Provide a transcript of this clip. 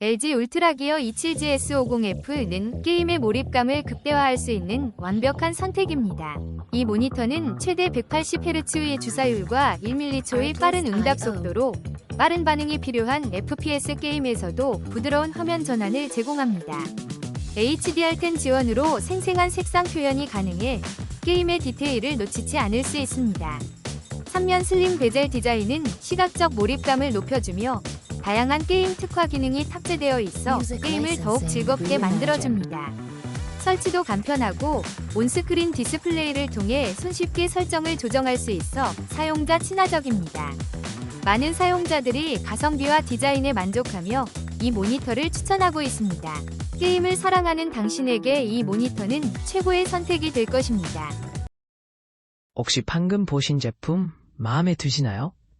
LG 울트라기어 27GS50F는 게임의 몰입감을 극대화할 수 있는 완벽한 선택입니다. 이 모니터는 최대 180Hz의 주사율과 1mH의 빠른 응답 속도로 빠른 반응이 필요한 FPS 게임에서도 부드러운 화면 전환을 제공합니다. HDR10 지원으로 생생한 색상 표현이 가능해 게임의 디테일을 놓치지 않을 수 있습니다. 3면 슬림 베젤 디자인은 시각적 몰입감을 높여주며 다양한 게임 특화 기능이 탑재되어 있어 게임을 더욱 즐겁게 만들어줍니다. 설치도 간편하고 온스크린 디스플레이를 통해 손쉽게 설정을 조정할 수 있어 사용자 친화적입니다. 많은 사용자들이 가성비와 디자인에 만족하며 이 모니터를 추천하고 있습니다. 게임을 사랑하는 당신에게 이 모니터는 최고의 선택이 될 것입니다. 혹시 방금 보신 제품 마음에 드시나요?